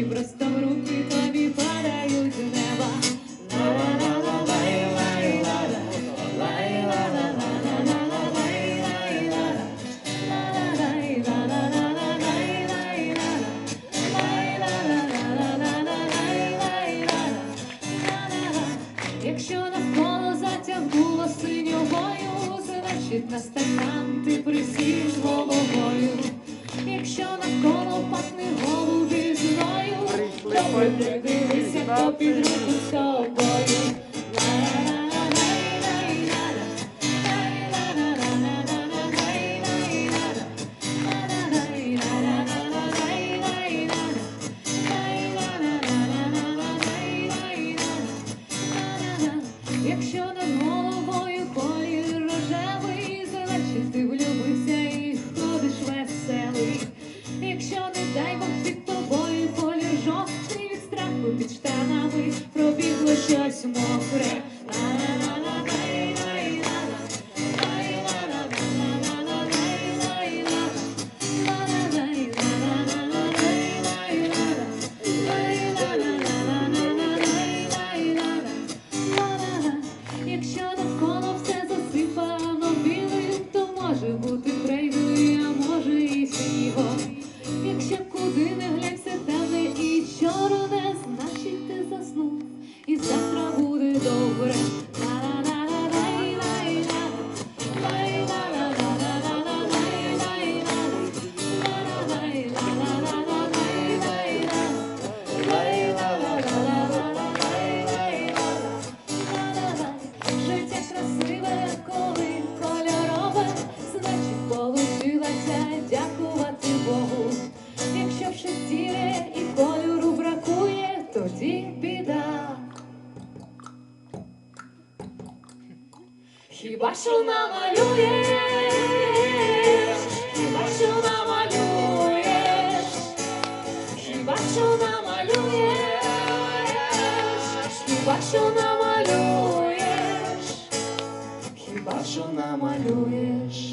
очі просто в руки тобі падають в неба. Якщо навколо затягнуло синьогою, значить на стакан ти Foi delícia, top, junto, sol, під штанами пробігло щось мокре. Хіба що намалюєш, хіба що намалюєш, хіба що намалюєш, хіба що намалюєш, хіба що намалюєш.